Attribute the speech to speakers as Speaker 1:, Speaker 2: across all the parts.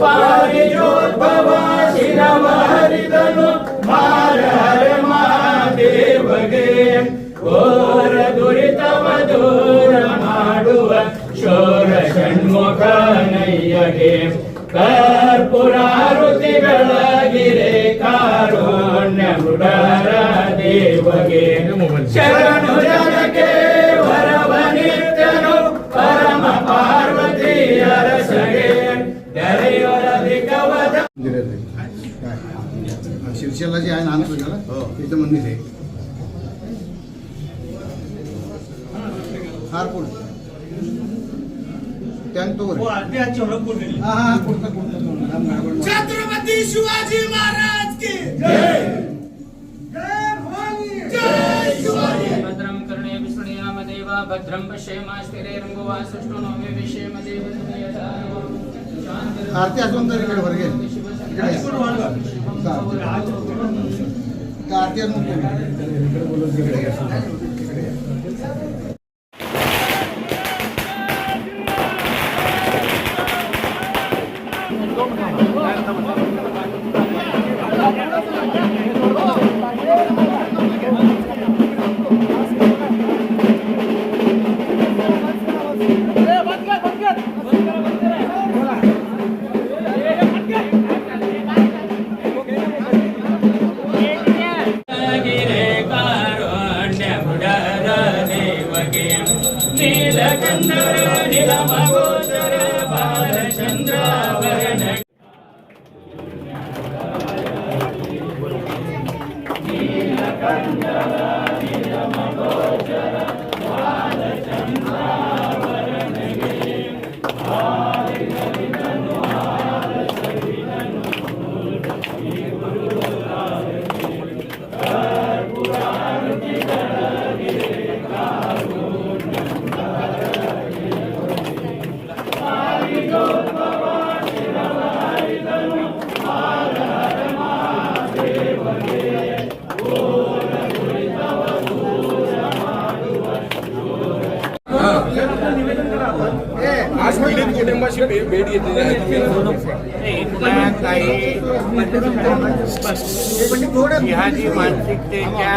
Speaker 1: पारिजोद्भवा शिरवारिदनु मार हर महादेवगे ಘೋರ ದುರಿತವ ದೂರ ಮಾಡುವ ಶೋರ ಷಣ್ಮುಖ ನಯ್ಯಗೆ ಕರ್ಪುರಾರುತಿ ಬೆಳಗಿರೆ ಕಾರುಣ್ಯ ಮೃಡರ ದೇವಗೆ ಶರಣು ಜನಕ್ಕೆ
Speaker 2: काय शिरशेला जे आहे ना आंध्रप्रदेशला तिथं मंदिर आहे. हार कोण? त्यान तो वर. हा हा.
Speaker 3: छत्रपती शिवाजी महाराज की
Speaker 4: भद्रं कर्णे विष्णुयाम देवा भद्रं पश्येमास्तिरेरङ्गुवा सुष्ठु नो मे विषेमदेव यथा
Speaker 2: आरती अजून तर इकडे वर
Speaker 1: कार्तिक நீலகந்தர
Speaker 5: நிலமகோதர பாலச்சந்திராவரண நீலகந்தர நிலமகோதர भेट घेतलेली आहे
Speaker 6: तुम्ही काही मानसिकतेच्या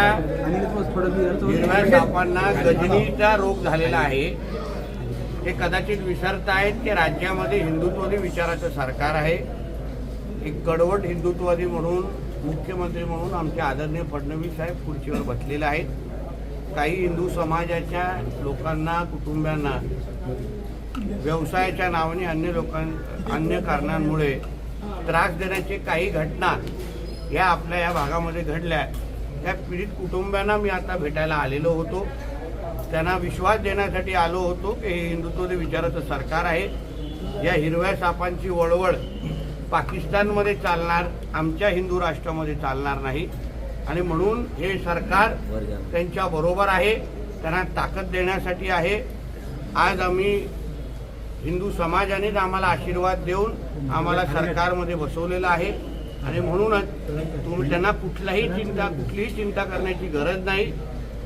Speaker 6: हिरव्या सापांना गजनीचा रोग झालेला आहे. ते कदाचित विसरतायत की राज्यामध्ये हिंदुत्ववादी विचाराचं सरकार आहे. एक कडवट हिंदुत्ववादी म्हणून मुख्यमंत्री म्हणून आमचे आदरणीय फडणवीस साहेब खुर्चीवर बसलेले आहेत. काही हिंदू समाजाच्या लोकांना कुटुंबियांना व्यवसायाच्या नावाने अन्य लोकां अन्य कारणांमुळे त्रास देण्याचे काही घटना या आपल्या या भागामध्ये घडल्या. त्या पीडित कुटुंबांना मी आता भेटायला आलेलो होतो. त्यांना विश्वास देण्यासाठी आलो होतो की हे हिंदुत्ववादी विचाराचं सरकार आहे. या हिरव्या सापांची वळवळ पाकिस्तानमध्ये चालणार आमच्या हिंदू राष्ट्रामध्ये चालणार नाही. आणि म्हणून हे सरकार त्यांच्या बरोबर आहे त्यांना ताकद देण्यासाठी आहे. आज आम्ही हिंदू समाजानेच आम्हाला आशीर्वाद देऊन आम्हाला सरकारमध्ये बसवलेलं आहे. आणि म्हणूनच तुम्ही त्यांना कुठलाही चिंता कुठलीही चिंता करण्याची गरज नाही.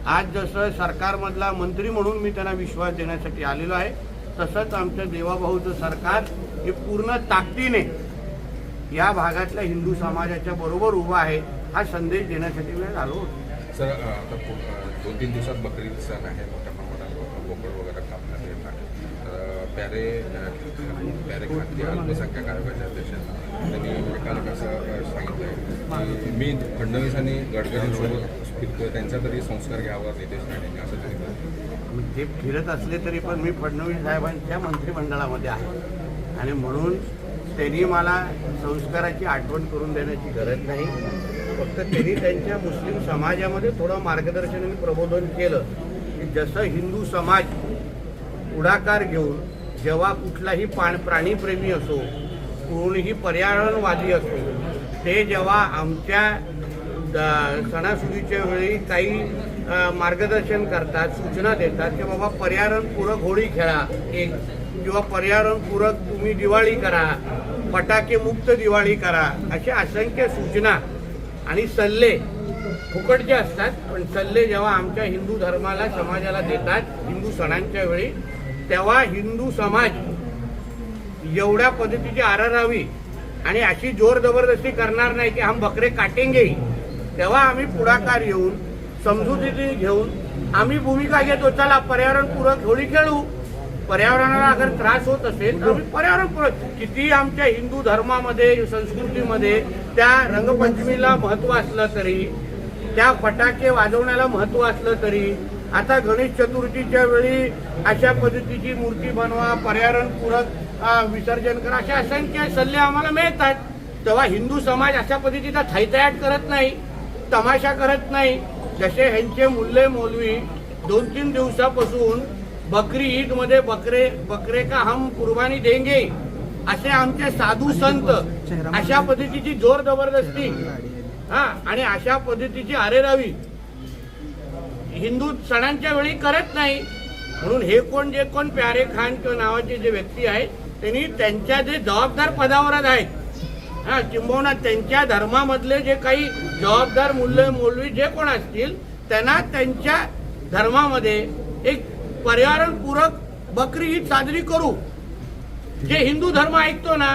Speaker 6: आज जसं सरकारमधला मंत्री म्हणून मी त्यांना विश्वास देण्यासाठी आलेलो आहे तसंच आमचं देवाभाऊचं सरकार हे पूर्ण ताकदीने या भागातल्या हिंदू समाजाच्या बरोबर उभं आहे हा संदेश देण्यासाठी मी आलो होतो.
Speaker 5: सर आता दोन तीन दिवसात बकरीद सण आहे मोठ्या बोकड वगैरे कापण्यात येत आहे तर प्यारे प्यारे खासगी अल्पसंख्याक आयोगाच्या अध्यक्षांना त्यांनी एकाला असं सांगितलं की मी फडणवीस आणि गडकरींसोबत फिरतोय त्यांचा तरी संस्कार घ्यावा नितेश राणेंनी असं सांगितलं.
Speaker 6: ते फिरत असले तरी पण मी फडणवीस साहेबांच्या मंत्रिमंडळामध्ये आहे. आणि म्हणून त्यांनी मला संस्काराची आठवण करून देण्याची गरज नाही. फक्त त्यांनी त्यांच्या मुस्लिम समाजामध्ये थोडं मार्गदर्शन आणि प्रबोधन केलं. जसं हिंदू समाज पुढाकार घेऊन जेव्हा कुठलाही पाण प्राणीप्रेमी असो कोणीही पर्यावरणवादी असो ते जेव्हा आमच्या सणासुदीच्या वेळी काही मार्गदर्शन करतात सूचना देतात की बाबा पर्यावरणपूरक होळी खेळा एक किंवा पर्यावरणपूरक तुम्ही दिवाळी करा फटाके मुक्त दिवाळी करा अशा असंख्य सूचना आणि सल्ले फुकटचे असतात पण सल्ले जेव्हा आमच्या हिंदू धर्माला समाजाला देतात हिंदू सणांच्या वेळी तेव्हा हिंदू समाज एवढ्या पद्धतीची आरारावी आणि अशी जोर जबरदस्ती करणार नाही की हम बकरे काटेंगे तेव्हा आम्ही पुढाकार येऊन समजुतीने घेऊन आम्ही भूमिका घेतो चला पर्यावरणपूरक होळी खेळू. पर्यावरणाला अगर त्रास होत असेल तर आम्ही पर्यावरणपूरक किती आमच्या हिंदू धर्मामध्ये संस्कृतीमध्ये त्या रंगपंचमीला महत्त्व असलं तरी त्या फटाके वाजवण्याला महत्त्व असलं तरी आता गणेश चतुर्थीच्या वेळी अशा पद्धतीची मूर्ती बनवा पर्यावरणपूरक विसर्जन करा अशा असंख्य सल्ले आम्हाला मिळतात. तेव्हा हिंदू समाज अशा पद्धतीचा थैतयाट करत नाही तमाशा करत नाही. जसे ह्यांचे मुल्ले मौलवी दोन तीन दिवसापासून बकरी ईदमध्ये बकरे बकरे का हम कुर्बानी देंगे असे आमचे साधू संत अशा पद्धतीची जोर जबरदस्ती. हा आणि अशा पद्धतीची अरेरावी हिंदू सणांच्या वेळी करत नाही. म्हणून हे कोण जे कोण प्यारे खान किंवा नावाचे जे व्यक्ती आहेत त्यांनी त्यांच्या जे जबाबदार पदावर आहेत. हा किंबहुना त्यांच्या धर्मामधले जे काही जबाबदार मूल्य मौलवी जे कोण असतील त्यांना त्यांच्या धर्मामध्ये एक पर्यावरणपूरक बकरी ईद साजरी करू. जे हिंदू धर्म ऐकतो ना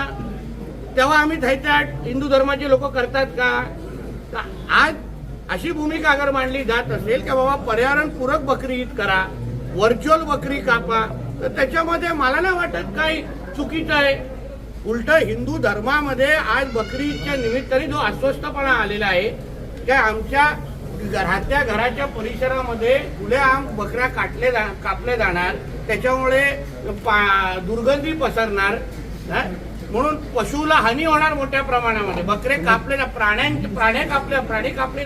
Speaker 6: तेव्हा आम्ही थैत्याट हिंदू धर्माचे लोक करतात का? तर आज अशी भूमिका अगर मांडली जात असेल की बाबा पर्यावरणपूरक बकरी ईद करा व्हर्च्युअल बकरी कापा तर त्याच्यामध्ये मला नाही वाटत काही चुकीचं आहे. उलट हिंदू धर्मामध्ये आज बकरी ईदच्या निमित्ताने जो अस्वस्थपणा आलेला आहे त्या आमच्या राहत्या घराच्या परिसरामध्ये खुलेआम बकऱ्या काटले जा कापल्या जाणार त्याच्यामुळे पा- दुर्गंधी पसरणार म्हणून पशुला हानी होणार मोठ्या प्रमाणामध्ये. बकरे कापले प्राण्या प्राण्यांचे प्राण्या कापल्या प्राणी कापले